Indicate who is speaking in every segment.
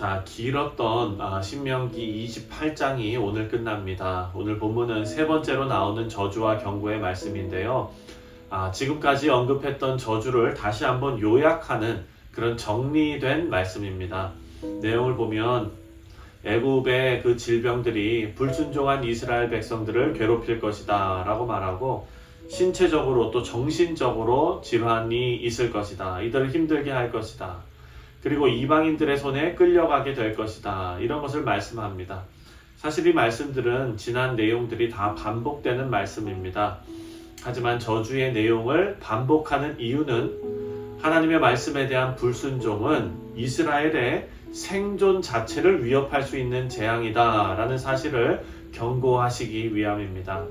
Speaker 1: 자, 길었던 아, 신명기 28장이 오늘 끝납니다. 오늘 본문은 세 번째로 나오는 저주와 경고의 말씀인데요. 아, 지금까지 언급했던 저주를 다시 한번 요약하는 그런 정리된 말씀입니다. 내용을 보면 애굽의 그 질병들이 불순종한 이스라엘 백성들을 괴롭힐 것이다 라고 말하고 신체적으로 또 정신적으로 질환이 있을 것이다. 이들을 힘들게 할 것이다. 그리고 이방인들의 손에 끌려가게 될 것이다. 이런 것을 말씀합니다. 사실 이 말씀들은 지난 내용들이 다 반복되는 말씀입니다. 하지만 저주의 내용을 반복하는 이유는 하나님의 말씀에 대한 불순종은 이스라엘의 생존 자체를 위협할 수 있는 재앙이다. 라는 사실을 경고하시기 위함입니다.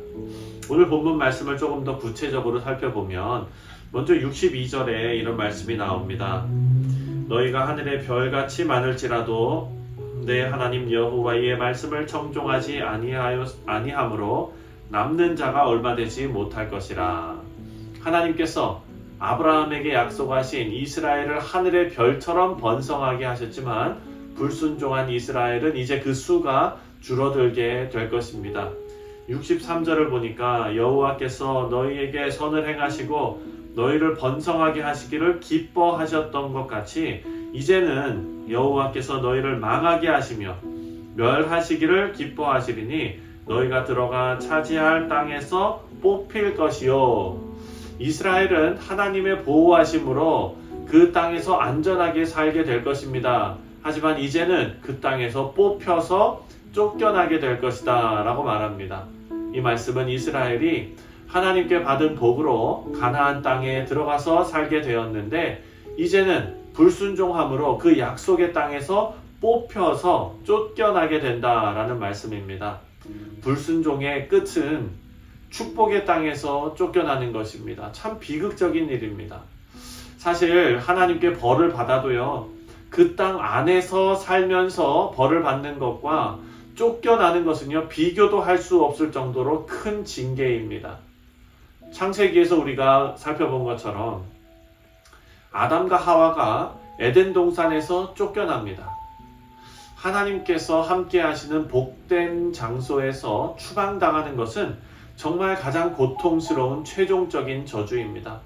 Speaker 1: 오늘 본문 말씀을 조금 더 구체적으로 살펴보면 먼저 62절에 이런 말씀이 나옵니다. 너희가 하늘의 별같이 많을지라도 내 하나님 여호와의 말씀을 청종하지 아니하여 아니함으로 남는 자가 얼마 되지 못할 것이라. 하나님께서 아브라함에게 약속하신 이스라엘을 하늘의 별처럼 번성하게 하셨지만 불순종한 이스라엘은 이제 그 수가 줄어들게 될 것입니다. 63절을 보니까 여호와께서 너희에게 선을 행하시고 너희를 번성하게 하시기를 기뻐하셨던 것 같이 이제는 여호와께서 너희를 망하게 하시며 멸하시기를 기뻐하시리니 너희가 들어가 차지할 땅에서 뽑힐 것이요 이스라엘은 하나님의 보호하심으로 그 땅에서 안전하게 살게 될 것입니다. 하지만 이제는 그 땅에서 뽑혀서 쫓겨나게 될 것이다 라고 말합니다. 이 말씀은 이스라엘이 하나님께 받은 복으로 가나안 땅에 들어가서 살게 되었는데 이제는 불순종함으로 그 약속의 땅에서 뽑혀서 쫓겨나게 된다라는 말씀입니다. 불순종의 끝은 축복의 땅에서 쫓겨나는 것입니다. 참 비극적인 일입니다. 사실 하나님께 벌을 받아도요. 그 땅 안에서 살면서 벌을 받는 것과 쫓겨나는 것은요. 비교도 할 수 없을 정도로 큰 징계입니다. 창세기에서 우리가 살펴본 것처럼 아담과 하와가 에덴 동산에서 쫓겨납니다. 하나님께서 함께 하시는 복된 장소에서 추방당하는 것은 정말 가장 고통스러운 최종적인 저주입니다.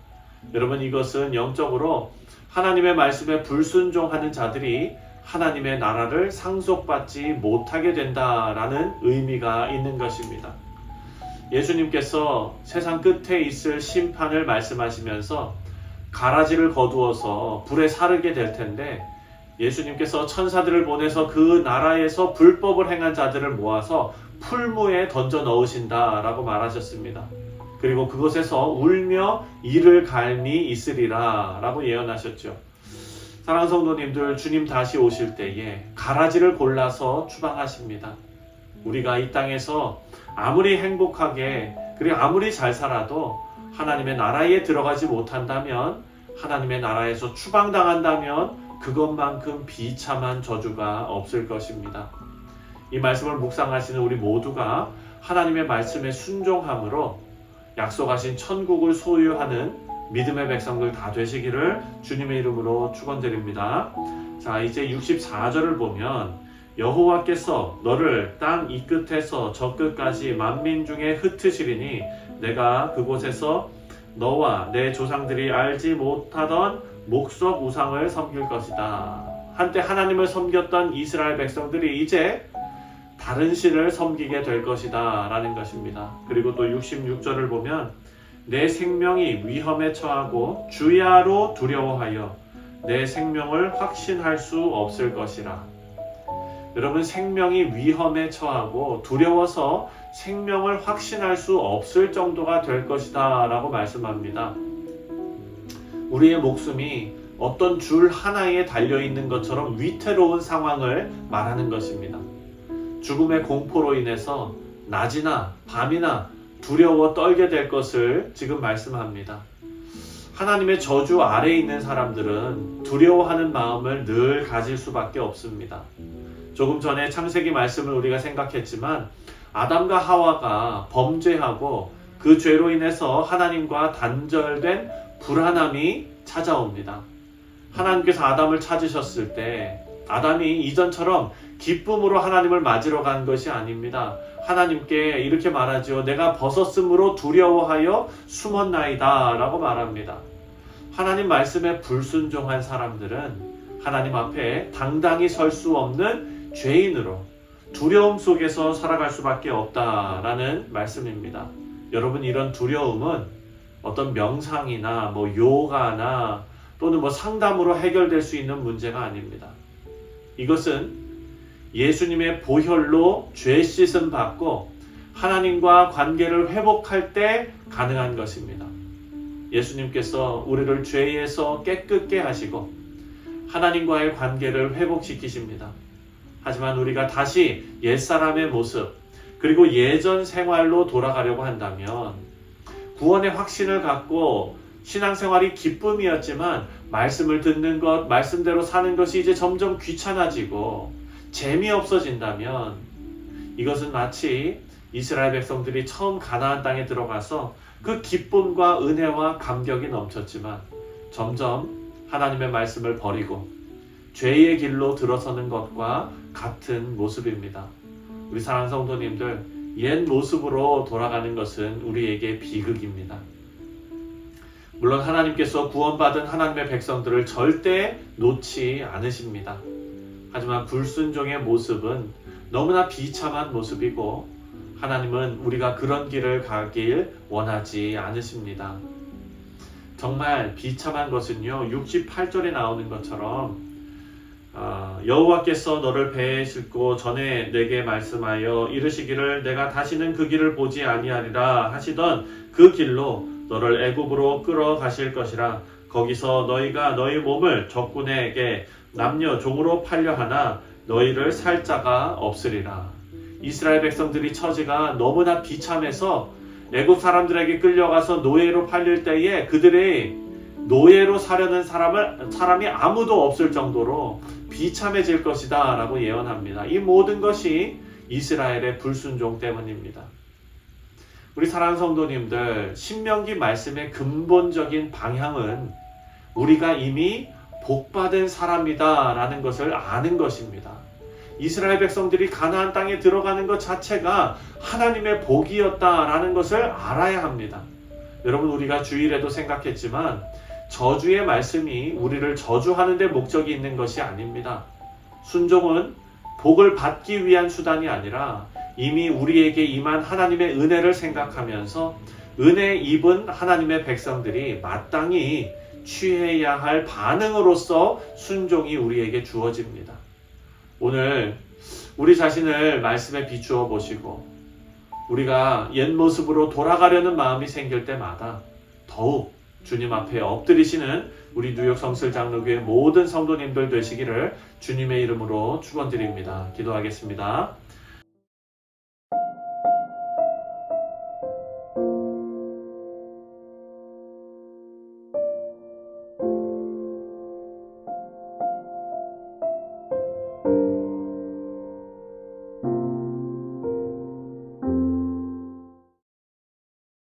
Speaker 1: 여러분 이것은 영적으로 하나님의 말씀에 불순종하는 자들이 하나님의 나라를 상속받지 못하게 된다라는 의미가 있는 것입니다. 예수님께서 세상 끝에 있을 심판을 말씀하시면서 가라지를 거두어서 불에 사르게 될 텐데 예수님께서 천사들을 보내서 그 나라에서 불법을 행한 자들을 모아서 풀무에 던져 넣으신다라고 말하셨습니다. 그리고 그곳에서 울며 이를 갈미 있으리라라고 예언하셨죠. 사랑 성도님들 주님 다시 오실 때에 가라지를 골라서 추방하십니다. 우리가 이 땅에서 아무리 행복하게 그리고 아무리 잘 살아도 하나님의 나라에 들어가지 못한다면 하나님의 나라에서 추방당한다면 그것만큼 비참한 저주가 없을 것입니다. 이 말씀을 묵상하시는 우리 모두가 하나님의 말씀에 순종함으로 약속하신 천국을 소유하는 믿음의 백성들 다 되시기를 주님의 이름으로 축원드립니다. 자, 이제 64절을 보면 여호와께서 너를 땅 이 끝에서 저 끝까지 만민 중에 흩으시리니 내가 그곳에서 너와 내 조상들이 알지 못하던 목석 우상을 섬길 것이다. 한때 하나님을 섬겼던 이스라엘 백성들이 이제 다른 신을 섬기게 될 것이다. 라는 것입니다. 그리고 또 66절을 보면 내 생명이 위험에 처하고 주야로 두려워하여 내 생명을 확신할 수 없을 것이라. 여러분 생명이 위험에 처하고 두려워서 생명을 확신할 수 없을 정도가 될 것이다 라고 말씀합니다. 우리의 목숨이 어떤 줄 하나에 달려 있는 것처럼 위태로운 상황을 말하는 것입니다. 죽음의 공포로 인해서 낮이나 밤이나 두려워 떨게 될 것을 지금 말씀합니다. 하나님의 저주 아래에 있는 사람들은 두려워하는 마음을 늘 가질 수밖에 없습니다. 조금 전에 창세기 말씀을 우리가 생각했지만 아담과 하와가 범죄하고 그 죄로 인해서 하나님과 단절된 불안함이 찾아옵니다. 하나님께서 아담을 찾으셨을 때 아담이 이전처럼 기쁨으로 하나님을 맞으러 간 것이 아닙니다. 하나님께 이렇게 말하죠. 내가 벗었으므로 두려워하여 숨었나이다. 라고 말합니다. 하나님 말씀에 불순종한 사람들은 하나님 앞에 당당히 설 수 없는 죄인으로 두려움 속에서 살아갈 수밖에 없다라는 말씀입니다. 여러분 이런 두려움은 어떤 명상이나 뭐 요가나 또는 뭐 상담으로 해결될 수 있는 문제가 아닙니다. 이것은 예수님의 보혈로 죄 씻음 받고 하나님과 관계를 회복할 때 가능한 것입니다. 예수님께서 우리를 죄에서 깨끗게 하시고 하나님과의 관계를 회복시키십니다. 하지만 우리가 다시 옛사람의 모습 그리고 예전 생활로 돌아가려고 한다면 구원의 확신을 갖고 신앙생활이 기쁨이었지만 말씀을 듣는 것, 말씀대로 사는 것이 이제 점점 귀찮아지고 재미없어진다면 이것은 마치 이스라엘 백성들이 처음 가나안 땅에 들어가서 그 기쁨과 은혜와 감격이 넘쳤지만 점점 하나님의 말씀을 버리고 죄의 길로 들어서는 것과 같은 모습입니다. 우리 사랑하는 성도님들, 옛 모습으로 돌아가는 것은 우리에게 비극입니다. 물론 하나님께서 구원받은 하나님의 백성들을 절대 놓지 않으십니다. 하지만 불순종의 모습은 너무나 비참한 모습이고 하나님은 우리가 그런 길을 가길 원하지 않으십니다. 정말 비참한 것은요, 68절에 나오는 것처럼 어, 여호와께서 너를 배에 싣고 전에 내게 말씀하여 이르시기를 내가 다시는 그 길을 보지 아니하리라 하시던 그 길로 너를 애굽으로 끌어가실 것이라. 거기서 너희가 너희 몸을 적군에게 남녀 종으로 팔려 하나 너희를 살 자가 없으리라. 이스라엘 백성들이 처지가 너무나 비참해서 애굽 사람들에게 끌려가서 노예로 팔릴 때에 그들의 노예로 사려는 사람을 사람이 아무도 없을 정도로 비참해질 것이다 라고 예언합니다. 이 모든 것이 이스라엘의 불순종 때문입니다. 우리 사랑하는 성도님들, 신명기 말씀의 근본적인 방향은 우리가 이미 복받은 사람이다 라는 것을 아는 것입니다. 이스라엘 백성들이 가나안 땅에 들어가는 것 자체가 하나님의 복이었다라는 것을 알아야 합니다. 여러분 우리가 주일에도 생각했지만 저주의 말씀이 우리를 저주하는 데 목적이 있는 것이 아닙니다. 순종은 복을 받기 위한 수단이 아니라 이미 우리에게 임한 하나님의 은혜를 생각하면서 은혜 입은 하나님의 백성들이 마땅히 취해야 할 반응으로서 순종이 우리에게 주어집니다. 오늘 우리 자신을 말씀에 비추어 보시고 우리가 옛 모습으로 돌아가려는 마음이 생길 때마다 더욱 주님 앞에 엎드리시는 우리 뉴욕 성슬 장로교회 모든 성도님들 되시기를 주님의 이름으로 축원드립니다. 기도하겠습니다.